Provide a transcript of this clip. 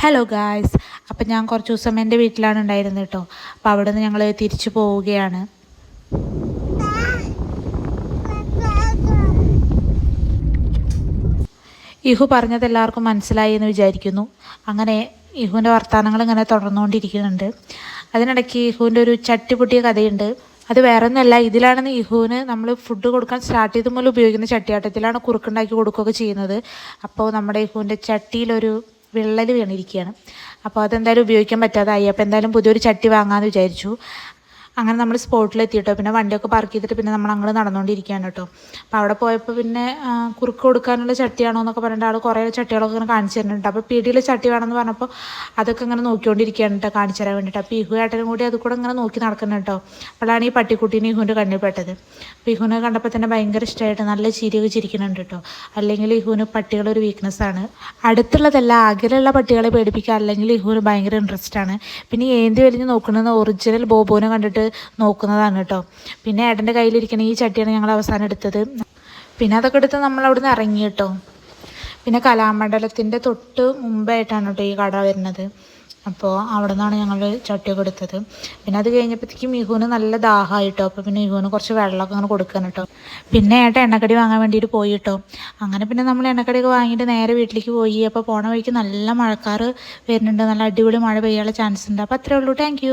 Hello guys അപ്പം ഞാൻ കുറച്ച് ദിവസം എന്റെ വീട്ടിലാണ് ഉണ്ടായിരുന്നത് കേട്ടോ. അപ്പോൾ അവിടെ നിന്ന് ഞങ്ങൾ തിരിച്ചു പോവുകയാണ്. ഇഹു പറഞ്ഞത് എല്ലാവർക്കും മനസ്സിലായി എന്ന് വിചാരിക്കുന്നു. അങ്ങനെ ഇഹുവിന്റെ വർത്തമാനങ്ങൾ ഇങ്ങനെ തുടർന്നുകൊണ്ടിരിക്കുന്നുണ്ട്. അതിനിടയ്ക്ക് ഇഹുവിന്റെ ഒരു ചട്ടിപൊട്ടിയ കഥയുണ്ട്. അത് വേറെ ഒന്നുമല്ല ഇതിലാണെന്ന് ഇഹുവിന് നമ്മൾ ഫുഡ് കൊടുക്കാൻ സ്റ്റാർട്ട് ചെയ്ത് മുതൽ ഉപയോഗിക്കുന്ന ചട്ടിയാട്ടത്തിലാണ് കുറുക്കുണ്ടാക്കി കൊടുക്കുകയൊക്കെ ചെയ്യുന്നത്. അപ്പോൾ നമ്മുടെ ഇഹുവിന്റെ ചട്ടിയിലൊരു വിള്ളൽ വീണിരിക്കുകയാണ്. അപ്പോൾ അതെന്തായാലും ഉപയോഗിക്കാൻ പറ്റാതായി. അപ്പോൾ എന്തായാലും പുതിയൊരു ചട്ടി വാങ്ങാമെന്ന് വിചാരിച്ചു. അങ്ങനെ നമ്മൾ സ്പോട്ടിലെത്തിയിട്ടോ പിന്നെ വണ്ടിയൊക്കെ പാർക്ക് ചെയ്തിട്ട് പിന്നെ നമ്മൾ അങ്ങോട്ട് നടന്നുകൊണ്ടിരിക്കുകയാണ് കേട്ടോ അപ്പോൾ അവിടെ പോയപ്പോൾ പിന്നെ കുറുക്ക് കൊടുക്കാനുള്ള ചട്ടിയാണോ എന്നൊക്കെ പറഞ്ഞിട്ട് ആൾ കുറേ ചട്ടികളൊക്കെ ഇങ്ങനെ കാണിച്ചു തരുന്നുണ്ട്. അപ്പോൾ പീടിയിൽ ചട്ടി വേണമെന്ന് പറഞ്ഞപ്പോൾ അതൊക്കെ ഇങ്ങനെ നോക്കിക്കൊണ്ടിരിക്കുകയാണ് കേട്ടോ കാണിച്ചു തരാൻ വേണ്ടിയിട്ട് അപ്പോൾ ഇഹു കൂടി അത് കൂടെ ഇങ്ങനെ നോക്കി നടക്കുന്നത് കേട്ടോ അപ്പോഴാണ് ഈ പട്ടിക്കുട്ടീനെ ഇഹുവിന്റെ കണ്ണിൽ പെട്ടത്. അപ്പോൾ ഇഹുവിനെ കണ്ടപ്പോൾ തന്നെ ഭയങ്കര ഇഷ്ടമായിട്ട് നല്ല ചിരിയൊക്കെ ചിരിക്കുന്നുണ്ട് കേട്ടോ അല്ലെങ്കിൽ ഇഹുവിന് പട്ടികളൊരു വീക്ക്നെസ് ആണ്. അടുത്തുള്ളതല്ല അകലെയുള്ള പട്ടികളെ പേടിപ്പിക്കുക അല്ലെങ്കിൽ ഇഹുവിന് ഭയങ്കര ഇൻട്രസ്റ്റ് ആണ്. പിന്നെ ഏന്തി വലിഞ്ഞ് നോക്കുന്നത് ഒറിജിനൽ ബോബോനെ കണ്ടിട്ട് നോക്കുന്നതാണ് കേട്ടോ. പിന്നെ ഏട്ടന്റെ കയ്യിലിരിക്കുന്ന ഈ ചട്ടിയാണ് ഞങ്ങൾ അവസാനം എടുത്തത്. പിന്നെ അതൊക്കെ എടുത്ത് നമ്മൾ അവിടെ നിന്ന് ഇറങ്ങി കേട്ടോ. പിന്നെ കലാമണ്ഡലത്തിന്റെ തൊട്ട് മുമ്പായിട്ടാണ് കേട്ടോ ഈ കട വരുന്നത്. അപ്പോൾ അവിടെ നിന്നാണ് ഞങ്ങൾ ചട്ടിയൊക്കെ എടുത്തത്. പിന്നെ അത് കഴിഞ്ഞപ്പോഴത്തേക്കും മിഹുവിന് നല്ല ദാഹമായിട്ടോ അപ്പോൾ പിന്നെ മിഹുവിന് കുറച്ച് വെള്ളമൊക്കെ അങ്ങനെ കൊടുക്കാൻ കേട്ടോ. പിന്നെ ഏട്ടൻ എണ്ണക്കടി വാങ്ങാൻ വേണ്ടിയിട്ട് പോയി കേട്ടോ. അങ്ങനെ പിന്നെ നമ്മൾ എണ്ണക്കടിയൊക്കെ വാങ്ങിയിട്ട് നേരെ വീട്ടിലേക്ക് പോയി. അപ്പോൾ പോണ വഴിക്ക് നല്ല മഴക്കാറ് വരുന്നുണ്ട്. നല്ല അടിപൊളി മഴ പെയ്യാനുള്ള ചാൻസ് ഉണ്ട്. അപ്പോൾ അത്രേ ഉള്ളൂ. താങ്ക്